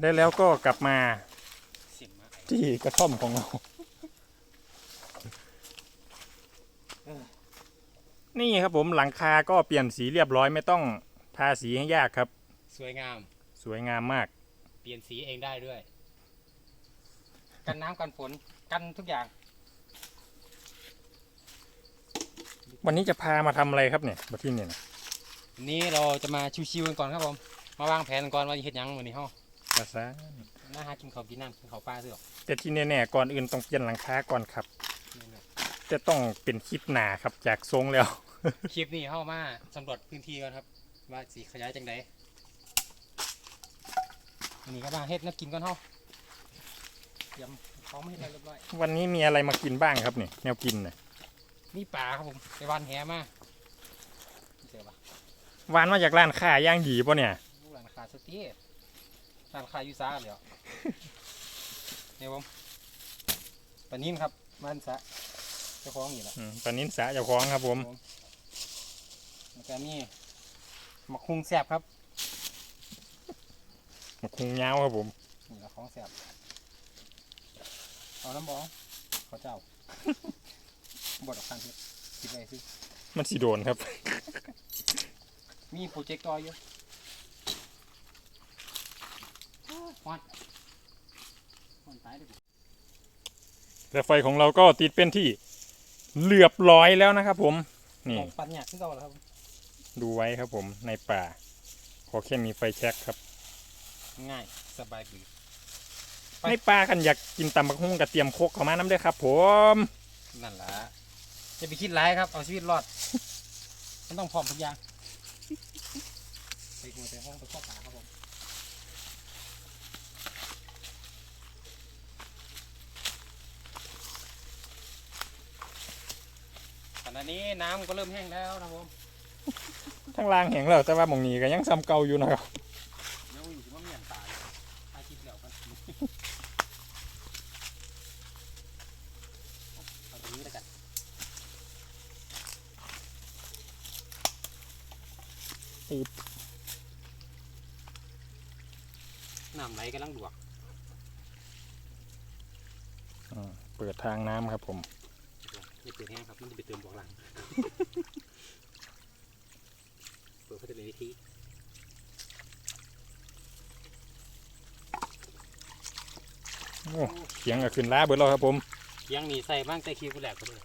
ได้แล้วก็กลับมาเสียงมาไอ้ที่กระท่อมของเรา นี่ครับผมหลังคาก็เปลี่ยนสีเรียบร้อยไม่ต้องทาสีให้ยากครับ สวยงาม สวยงามมาก เปลี่ยนสีเองได้ด้วย กันน้ำกันฝนกันทุกอย่าง วันนี้จะพามาทำอะไรครับเนี่ยมาที่เนี่ยนะวันนี้เราจะมาชิวๆกันก่อนครับผม มาวางแผนกันก่อนว่าจะเฮ็ดหยังมื้อนี้เฮา ภาษาน่าหากินข้าวกินน้ำกินข้าวปลาซื่อหรอกแต่ที่แน่ๆก่อนอื่นต้องเปลี่ยนหลังคาก่อนครับนี่แหละจะต้องเป็นคลิปหนาครับจากทรงแล้ว คลิปนี้เฮามาสำรวจพื้นที่ก่อนครับ ว่าสิขยายจังไดอันนี้ก็มาเฮ็ดน้ำกินก่อนเฮาเตรียมของมาเฮ็ดแล้วเรียบร้อยวันนี้มีอะไรมากินบ้างครับเนี่ยแนวกินน่ะมีปลาครับผมไปวานแหมาเจอปะหวานมาจากร้านค้าย่างดีป่ะเนี่ยลูกหลานขาสตี ร้านขายอยูซ่าเลยเหรอเนี่ยผมปลานิ่มครับมันสะเจ้าของอยู่ละอืมปลานิ้นสาเจ้าของครับผมแล้วก็มีหมักคุงแซ่บครับมะคุงยาวครับผมนี่ละของแซ่บเอาน้ำบองเขาเจ้าบดออกทางเฮ็ดคิดอะไรสิมันสีโดนครับ มีโปรเจกต์ต่ออยู่ ฮอนฮอนตายเลยแต่ไฟของเราก็ติดเป็นที่เหลือบร้อยแล้วนะครับ ผม นี่ของปันเนี่ยที่เราแล้วครับ ดูไว้ครับผมในป่า ขอแค่มีไฟแช็กครับ ง่ายสบายดีไปในป่ากันอยากกินตำบักหุ่งกับเตรียมโคกเข้ามาน้ำเด้อครับ ผม นั่นแหละอย่าไปคิดร้ายครับ เอาชีวิตรอดมันต้องพร้อมทุกอย่างไปกูไปห้องไปข้อป่า ครับผมขณะนี้น้ำก็เริ่มแห้งแล้วนะครับผมทั้งล่างแห้งแล้วแต่ว่าหมองนี้ก็ยังซ้ำเก่าอยู่นะครับเดี๋ยวอยู่ที่ว่าเมียนตายตายคิดแล้วกันเอาตรงนี้แล้วกันอีกน้ำไหลกำลังดวกอืมเปิดทางน้ำครับผม อย่าเปิดแห้งครับมันจะไปเติมบอกหลัง เปิดเพื่อจะเป็นวิธีโอ้เสียงก็ขึ้นล้าเบิดแล้วครับผมเคียงนี่ใส่บ้างใส่คิวกูแหลกก็เลย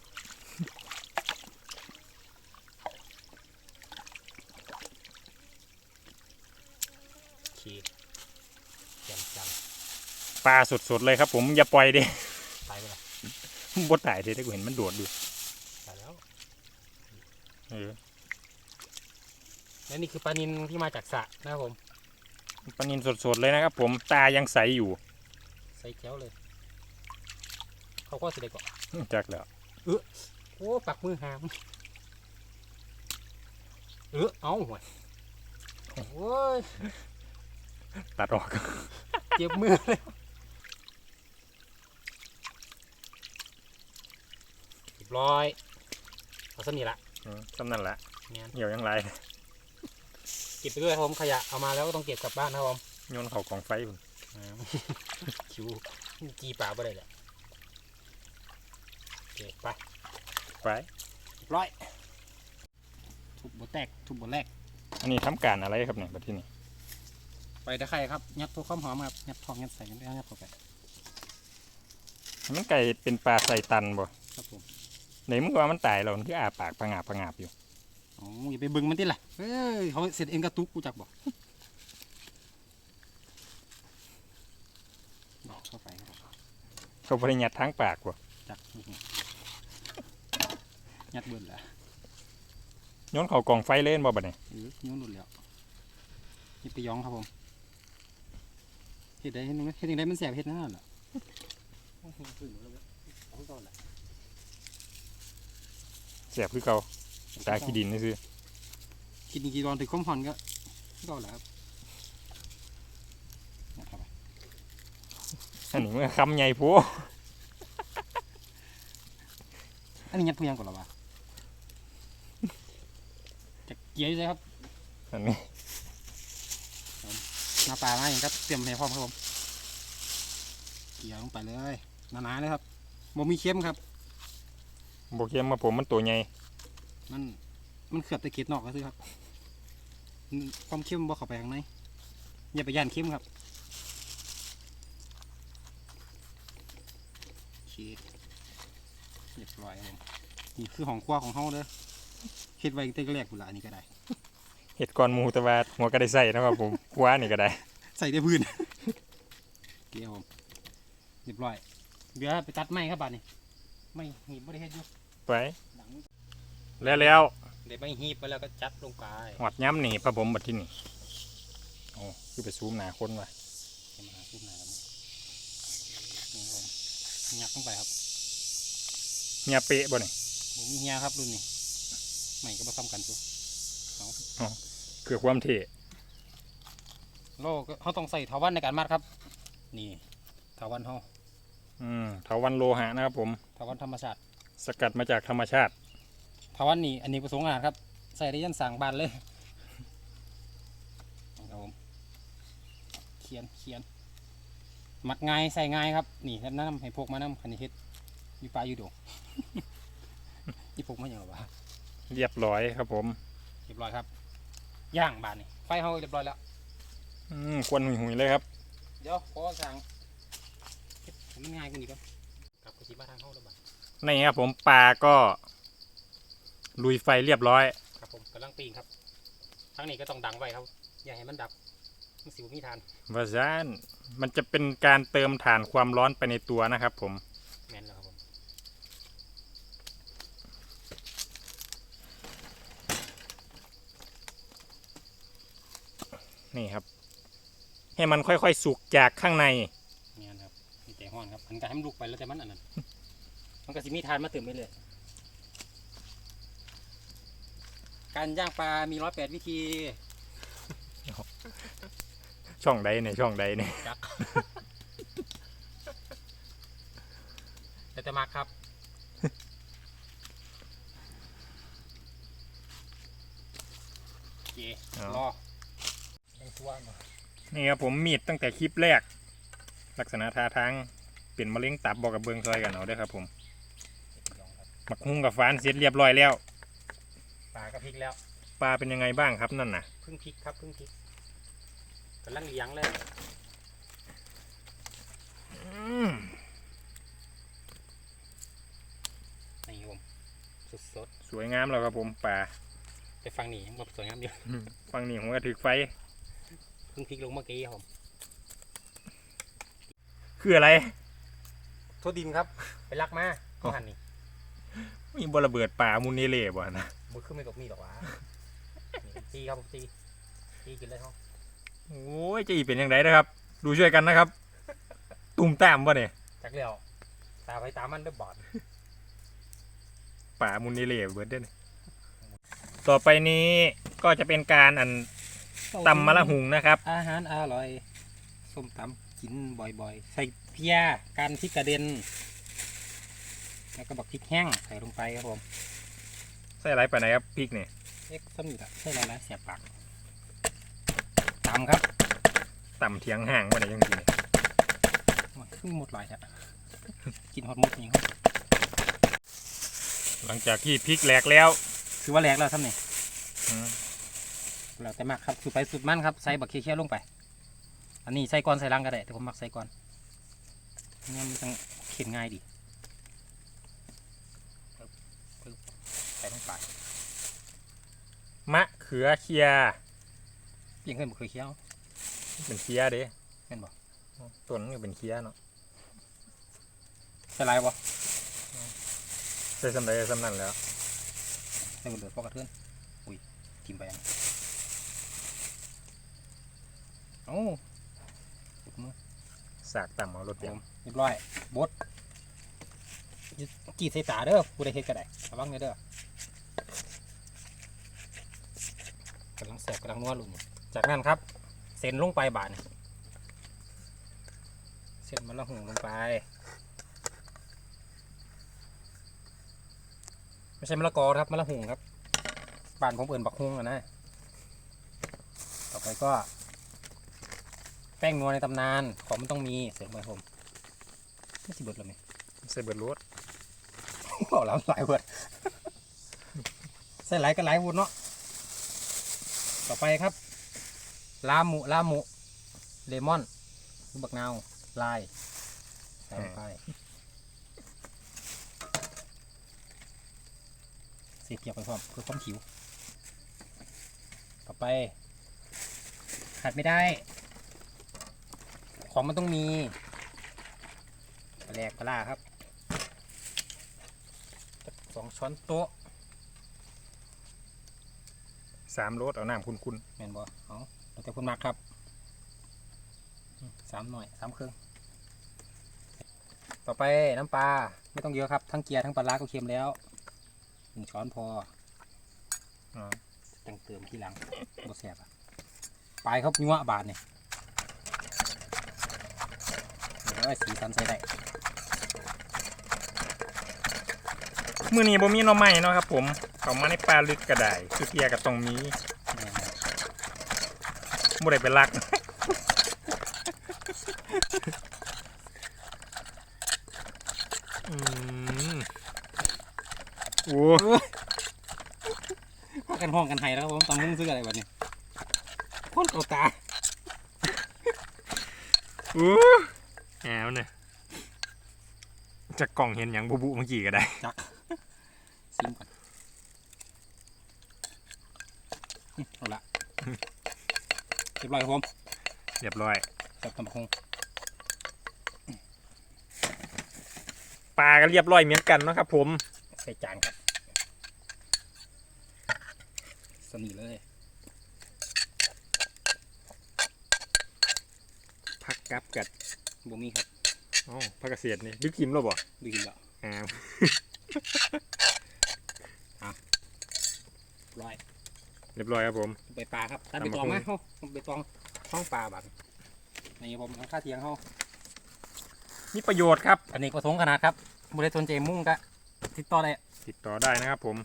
ขี้จำจปลาสดๆเลยครับผมอย่าปล่อยเด้ำตายไปละ บดตายเด้ถ้ากูเห็นมันโดดอยู่ตายแล้วเออและนี่คือปลานินที่มาจากสระนะครับผมปลานินสดๆเลยนะครับ ผมตายังใสอยู่ ใส่แก้วเลย เขาก็สิได้ก่อนจักแล้วโอ้ปักมือหามเออเอาห่วยโอ้ยตัดออก เจ็บมือเลยเรีย บร้อยเอาสนี่ละอืมสำนั่นแหละเนี่ย เหี่ยวยังไรเก็บไปด้วยครับผมขยะเอามาแล้วก็ต้องเก็บกลับบ้านนะครับผมโยนเขากองไฟพุ่นอ่า คิวจีป่าไปเลยแหละโอเคไปไปเรียบร้อยทุบบแตกทุบบแรกอันนี้ทำการอะไรครับเนี่ยบัดที่นี่ไปตะไคร่ครับยัดตัวข้าวหอมครับยัดทองยัดใส่กันได้ยัดเข้าไปมันไก่เป็นปลาใส่ตันบ่ครับผม ไหนมึงว่ามันตายแล้วมันที่อาปากผงาบผงาบอยู่อ๋ออย่าไปบึงมันติล่ะเอ้ยเขาเสร็จเองกระตุกกูจักบอกบอกเข้าไปครับเขาบริยัดทั้งปากบ่จักยัดเบิดแหละโยนเขากองไฟเล่นบ่บัดนี้เออย้อนหลุดแล้วนี่ไปย้องครับผมเห็ดได้เห็ดหนึงเห็ดยังไงมันแสบเห็ดนั่นแหละ สียบคือเก่าตาขี้ดินนี่คือกินกี่ตอนถึงข้มผ่อนก็ก็แหละครับยัดเข้าไปอันนี้มันคำใหญ่โพอันนี้ยัดเพียงก่อนหรอวะจะเกี่ยวอยู่เลยครับอันนี้หน้าปลามาอย่างก็เตรียมให้พร้อมครับผมเกี่ยวลงไปเลยหนาๆเลยครับบ่มีเค็มครับ โบเค็มมาผมมันตัวใหญ่ มัน มันเขือบแต่เกล็ดนอกก็ซื้อครับมันความเค็มบ่เข้าไปข้างใน อย่าไปย่านเค็มครับโอเคเรียบร้อยครับผมนี่คือของครัวของเฮาเด้อเฮ็ดไว้ตั้งแต่แรกพุ่นละอันนี้ก็ได้ เห็ดก้อนหมูแต่ว่าหัวก็ได้ใส่นะครับผม คว้านี่ก็ได้ ใส่ได้พื้นเกี่ยวผมเรียบร้อย เดี๋ยวไปตัดไม้ครับบัดนี้ ไม่หีบไม่ได้เฮ็ดอยู่ไปหลังแล้วแล้วเดี๋ยวไม่หีบไปแล้วก็จัดลงไปหอดย้ำนี่พระผมบัดที่นี่โอ้คือไปซูมหนาคนว่ะให้มาขึ้นหน้าครับนี่ครับผมยักลงไปครับเงียเป๊ะบ่นี่ผมมีเฮียครับรุ่นนี้ไม่ก็มาทำกันตัวคือความเท่โลก็เขาต้องใส่เถาวันในการมัดครับ นี่เถาวันเขาอืมเถาวันโลหะนะครับผมเถาวันธรรมชาติสกัดมาจากธรรมชาติเถาวันนี่อันนี้ประสงค์อาหารครับ ใส่ได้ยันสั่งบานเลยครับผมเขียนเขียนมัดง่ายใส่ง่ายครับ นี่แล้วน้ำให้พกมาน้ำคันนี้เฮ็ดอยู่ปลาอยู่ดงยี่พกมาอย่างไรวะเรียบร้อยครับผมเรียบร้อยครับย่างบานนี่ไฟเขาเรียบร้อยแล้วอืมควนหุยๆเลยครับ เดี๋ยวขอสั่งเฮ็ดให้มันง่ายกว่านี้ก่อน กลับไปชิมาทางเข้าแล้วบ้านนี่ครับผมปลาก็ ลุยไฟเรียบร้อย ครับผมกำลังปีนครับทางนี้ก็ต้องดังไว้ครับ อย่าให้มันดับมันสิวมีทานวาซานมันจะเป็นการเติมฐานความร้อนไปในตัวนะครับ ผมแมนแล้วครับผมนี่ครับ ให้มันค่อยๆสุกจากข้างในแมนครับมีแต่ห้ อนครับมันก็ให้มันลุกไปแล้วแต่มันอันนั้น มันก็สิมีทานมาเติมไปเลย การย่างปลามีร้อยแปดวิธี ช่องใดเนี่ยช่องใดเนี่ยจัก แต่แต่มากครับ โอเครอยังตัวมา นี่ครับผมมีดตั้งแต่คลิปแรก ลักษณะท่าทาง เปลี่ยนมะเร็งตับบอกกับเบิงซอยกันเอาเด้อครับ ผมลองครับหมักหุ้งกับฟานเสร็จเรียบร้อยแล้วปลาก็พริกแล้วปลาเป็นยังไงบ้างครับนั่นน่ะเพึ่งพริกครับเพึ่งพริกกำลังเลี้ยงเลยอืมนี่ครับผมสดสวยงามแล้วครับผมปลาๆไปฟังนี่ยังแบบสวยงามอยู่ฟังนี่ผมก็ถือไฟเพึ่งพริกลงเมื่อกี้ครับผมคืออะไรโทษดินครับ ไปลักมาอ๋อหันนี่มีบระเบิดป่ามุนเนเล่บ่นะมือขึ้นไม่ตกมีหรอกวะนี่ผมตีครับผมตีตีกินเลยครับโอ้ยจะอีเป็นยังไงนะครับ ดูช่วยกันนะครับ ตุ่มตามบ่เนี่ยจักเลี้ยวตาไปตามมันเด้อบอดป่ามุนเนเล่เบิดเด้อนี่ต่อไปนี้ก็จะเป็นการอันตำมะละหุงนะครับ อาหารอร่อยส้มตำกินบ่อยๆ ใส่เพียกันพริกกระเด็น แล้วก็บักพริกแห้งใส่ลงไปครับผมใส่อะไรไปไหนครับพริกเนี่ยเอ็กซ์สมิธอะใส่หลายๆเสียบปากตำครับต่ำเทียงห่างบ่เนี่ยยังกินมันขึ้นหมดหลายอะกินฮอตหมดนี่ครับหลังจากที่พริกแหลกแล้วคือว่าแหลกแล้วทำนี่อืมแล้วแต่มากครับสุดไปสุดมันครับใส่บักเคี้ยวๆลงไป อันนี้ใส่ก่อนใส่หลังก็ได้แต่ผมมักใส่ก่อน เนี่ยมันต้องเข็นง่ายดีปึ๊บปึ๊บใส่ลงไปมะเขือเคียเพียงเคยบ่เคยเคี้ยวเป็นเคียเด้แม่นบ่ต้นมันก็เป็นเคียเนาะใส่หลายบ่ใส่สำไรสำนั่นแล้วใส่หมดเลยพอกระเทือนอุ้ยกินไปอันโอ้สุดมือ สากต่ำเอารถเดียวเรียบร้อยบดกีดใส่ตาเด้อผู้ใดเฮ็ดก็ได้ระวังเด้อเด้อกำลังแสบกำลังนัวลุงจากนั้นครับ เส้นลงไปบาดนี่เส้นมันละหุงลงไป ไม่ใช่มะละกอครับมะละหุงครับบานผมเอิ่นบักฮุงอะนะ ต่อไปก็ แป้งนัวในตำนานของมันต้องมีเสริมไปผมไม่สิเบิดแล้วไหมใส่เบิดรถเอาแล้วหลายเวิร์ดใส่หลายก็หลายวุ้นเนาะต่อไปครับ ลาหมูลาหมูเลมอนลูกบักนาวลายใส่ลงไปเสียบเกียบไปพร้อมเพื่อความผิว ต่อไปขาดไม่ได้ ของมันต้องมีปลาแหลกปลาล่าครับสองช้อนโต๊ะสามรถเอาน้ำคุณแม่นบ่เอาเราแต่พุ่นมากครับอืมสามหน่อยสามเครื่อง ต่อไปน้ำปลาไม่ต้องเยอะครับ ทั้งเกียร์ทั้งปลาร้าก็เค็มแล้วหนึ่งช้อนพอๆอ๋อแต่งเติมทีหลังบ่แสบอะปลายครับยัวบาทเนี่ย เดี๋ยวไอ้สีสันใส่ได้มื้อนี้บ่มีหน่อไม้เนาะครับผมเขามาในป่าลึกก็ได้คือเทียก็ต้องมีแม่นบ่บ่ได้ไปลัก อืมโอ้พากันห้องกันไห้แล้วครับผมตำมึงซื้ออะไรวะเนี่ยคนเก่าตาโห แอวเนี่ยจะกล่องเห็นอย่างบุบุเมื่อกี้ก็ได้ จักซิมก่อนอืมเอาละเรียบร้อยครับผมเรียบร้อย จับตำบักคงปลาก็เรียบร้อยเหมือนกันเนาะครับ ผมใส่จานครับสนีเลย พักกับกัด บ่มีครับอ๋อพักเกษตรนี่ดึกกิมแล้วบ่ดูกินแล้วอ้าวร้อยเรียบร้อยครับผมใบปลาครับตัดตำใบบักตองหุ่งมาเฮาใบตองท้องปลาบัดนี่ผมเอาค่าเทียงเฮามีประโยชน์ครับอันนี้ประสงค์ขนาดครับบริษัทสนใจมุ่งก็ติดต่อได้ติดต่อได้นะครับผม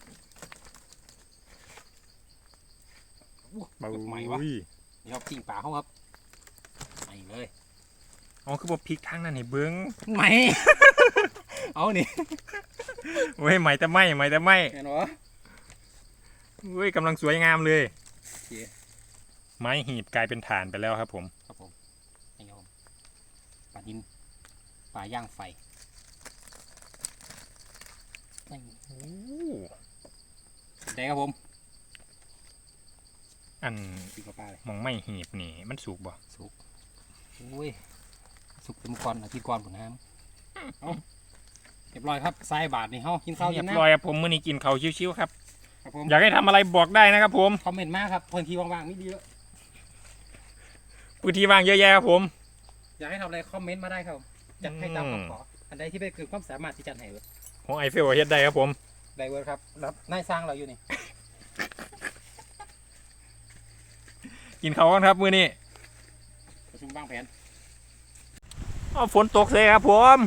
อู้เบาใหม่วะอุ้ยนี่ครับปิ้งปลาเฮาครับใหม่เลย อ๋อคือบ่พริกทางนั้นให้เบิ้งใหม่เอานี่โอ้ยใหม่แต่ไม่ใหม่แต่ไม่แม่นบ่อุ้ยกำลังสวยงามเลยโอเคไม้หีบกลายเป็นฐานไปแล้วครับผม ครับผมนี่ครับผมปลาดินปลาย่างไฟนี่โอ้ได้ครับผม อันปิ้งปลาเลยมองไม่หีบนี่ มันสุกบ่สุกโอ้ย สุกเต็มก่อนอาทิตย์ก่อนผมน้ำเอาเรียบร้อยครับทรายบาทนี่เฮากินข้าวเรีกิยนบน้ำร้อยครับผมมื้อนี้กินข้าวชิวๆครับครับผมอยากให้ทำอะไรบอกได้นะครับผมคอมเมนต์มาครับพื้นที่ว่างๆนี่ดีแล้วพื้นที่ว่างเยอะแยะครับผม อยากให้ทำอะไรคอมเมนต์มาได้ครับจัดให้ตามอืมคำขออันใดที่ไม่เกินความสามารถที่จัดให้เวิร์ดของไอเฟลเฮ็ดได้ครับผมได้เวิร์ดครับรับนายสร้างเราอยู่นี่ กินข้าวกันครับมื้อนี้ประชุมวางแผน อ้าวฝนตกเลยครับผม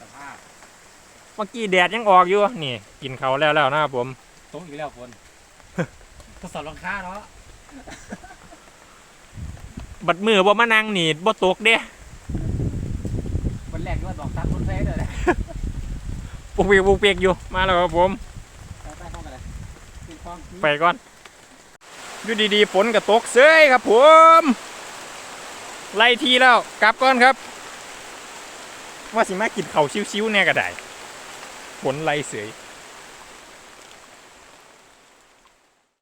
สภาพเมื่อกี้แดดยังออกอยู่นี่ กินข้าวแล้วแล้วนะครับผมตรงอีกแล้วคนทดสอบราคาเนาะบัดมือบ่มานั่งนี่บ่ตกเด้วันแรกด้วยบอกตามคนแพ้เลยแหละปุกเปียกปุกเปียกอยู่มาแล้วครับผมไปไปเข้ามาเลยกินฟองไปก่อนอยู่ดีๆฝนก็ตกเสยครับผม ไล่ทีแล้วกลับก่อนครับ ว่าสิมากินเขาชิวๆแน่ก็ได้ผลไรเสย